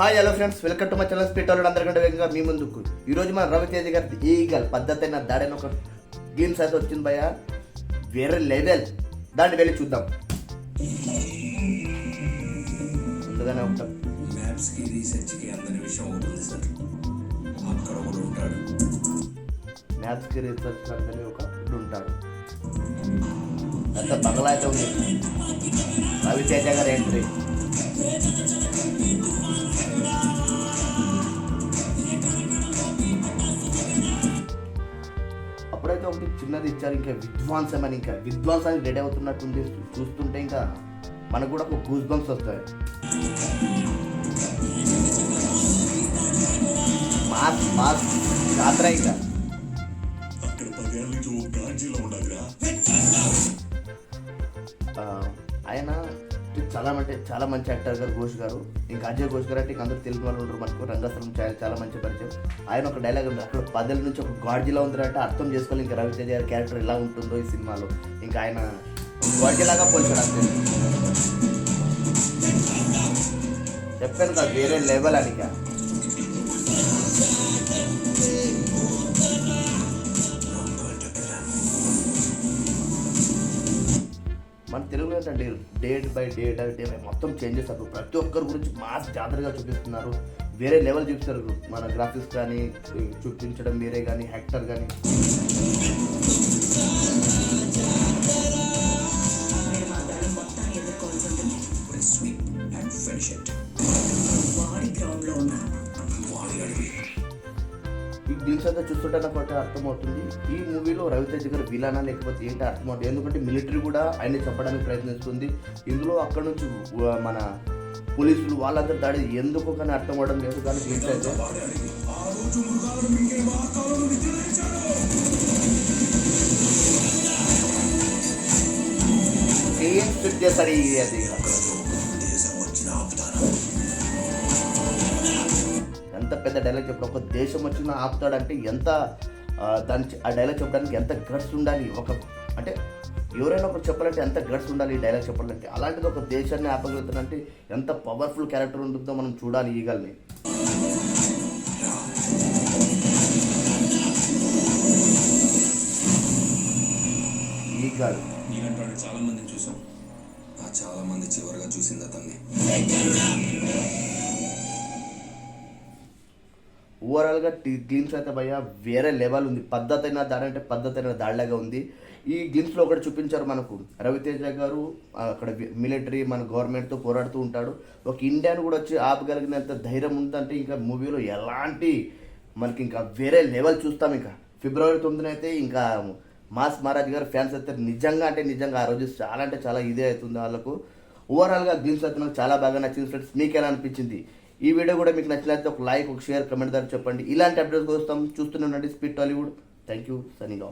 Hi hello friends welcome to my channel speed వాళ్ళు అందరికంటే వేగంగా మీ ముందుకు. ఈ రోజు మన రవితేజ గారి ఈగల్ పద్ధతి అయిన దాడైన ఒక గేమ్స్ అయితే వచ్చింది భయ వేరే లెవెల్ దాన్ని వెళ్ళి చూద్దాం. ముందుగానే ఉంటాం. మ్యాప్స్కి రీసెర్చ్కి అందని విషయం అవుతుంది సార్. అక్కడ ఒకడు ఉంటాడు. మ్యాథ్స్కి రీసెర్చ్ అంటే ఒక ఉంటాడు. అంత ఉంది. రవితేజ గారి ఎంట్రీ అప్పుడైతే ఒకటి చిన్నది ఇచ్చారు ఇంకా విద్వాంసం అని ఇంకా విద్వాంసానికి రెడీ అవుతున్నట్టుంది. చూస్తుంటే ఇంకా మనకు కూడా ఒక గూస్ బంప్స్ వస్తాయి. మాస్ మాస్ జాతర ఇంకా. అక్కడ పదేళ్ళ నుంచి ఓ గాజీలో ఉండదురా. ఆయన చాలా అంటే చాలా మంచి యాక్టర్ గారు ఘోష్ గారు. ఇంకా అజయ్ ఘోష్ గారు అంటే ఇంకా అందరూ తెలుగు వాళ్ళు ఉంటారు మనకు. రంగస్థలం చాలా చాలా మంచి పరిచయం. ఆయన ఒక డైలాగ్ ఉంది. అక్కడ పదేళ్ళ నుంచి ఒక గాడ్జిలా ఉంది అంటే అర్థం చేసుకోవాలి. ఇంకా రవితేజ గారి క్యారెక్టర్ ఎలా ఉంటుందో ఈ సినిమాలో. ఇంకా ఆయన గాడ్జిలాగా పోల్చాడు అంతే. చెప్పాను కదా వేరే లెవెల్ అని తెలుగు అంటే తెలుగులో ఏంటంటే డేట్ బై డేట్ బై మొత్తం చేంజ్ చేస్తారు. ప్రతి ఒక్కరి గురించి మాస్ జాతరగా చూపిస్తున్నారు. వేరే లెవెల్ చూపిస్తారు. మన గ్రాఫిక్స్ కానీ చూపించడం వేరే కానీ యాక్టర్ కానీ. దీని డీల్స్ చూస్తుంటే నాకు అంటే అర్థమవుతుంది. ఈ మూవీలో రవితేజ గారు విలానా లేకపోతే ఏంటి అర్థమవుతుంది? ఎందుకంటే మిలిటరీ కూడా ఆయన చంపడానికి ప్రయత్నిస్తుంది. ఇందులో అక్కడ నుంచి మన పోలీసులు వాళ్ళందరూ దాడి ఎందుకు కానీ అర్థం అవడం లేదు. కానీ దీంట్లో ఏం చేస్తారు ఈ అది? ఇంత ఎంత పెద్ద డైలాగ్ చెప్పడం ఒక దేశం వచ్చిన ఆపుతాడంటే ఎంత దాని ఆ డైలాగ్ చెప్పడానికి ఎంత గట్స్ ఉండాలి? ఒక అంటే ఎవరైనా ఒకరు చెప్పాలంటే ఎంత గట్స్ ఉండాలి ఈ డైలాగ్ చెప్పాలంటే? అలాంటిది ఒక దేశాన్ని ఆపగలుగుతాడంటే ఎంత పవర్ఫుల్ క్యారెక్టర్ ఉంటుందో మనం చూడాలి ఈగల్ని. ఈగల్. చాలా మందిని చూసాం ఆ చాలా మంది చివరిగా చూసింది అతన్ని. ఓవరాల్గా గ్లిమ్స్ అయితే భయ వేరే లెవెల్ ఉంది. పద్ధతి అయిన దాడి అంటే పద్ధతి అయిన దాడిలాగా ఉంది. ఈ గ్లిమ్స్లో ఒకటి చూపించారు మనకు. రవితేజ గారు అక్కడ మిలిటరీ మన గవర్నమెంట్తో పోరాడుతూ ఉంటాడు. ఒక ఇండియాను కూడా వచ్చి ఆపగలిగినంత ధైర్యం ఉందంటే ఇంకా మూవీలో ఎలాంటి మనకి ఇంకా వేరే లెవెల్ చూస్తాం ఇంకా. ఫిబ్రవరి తొమ్మిదిన అయితే ఇంకా మాస్ మహారాజ్ గారు ఫ్యాన్స్ అయితే నిజంగా అంటే నిజంగా ఆ రోజు చాలా అంటే చాలా ఇదే అవుతుంది వాళ్ళకు. ఓవరాల్గా గ్లిమ్స్ అయితే నాకు చాలా బాగా నచ్చింది ఫ్రెండ్స్ మీకు ఎలా అనిపించింది? ఈ వీడియో కూడా మీకు నచ్చినట్లయితే ఒక లైక్ ఒక షేర్ కమెంట్ ద్వారా చెప్పండి. ఇలాంటి అప్డేట్స్ కోసం చూస్తూనే ఉండండి స్పీడ్ టాలీవుడ్. Thank you సనీగా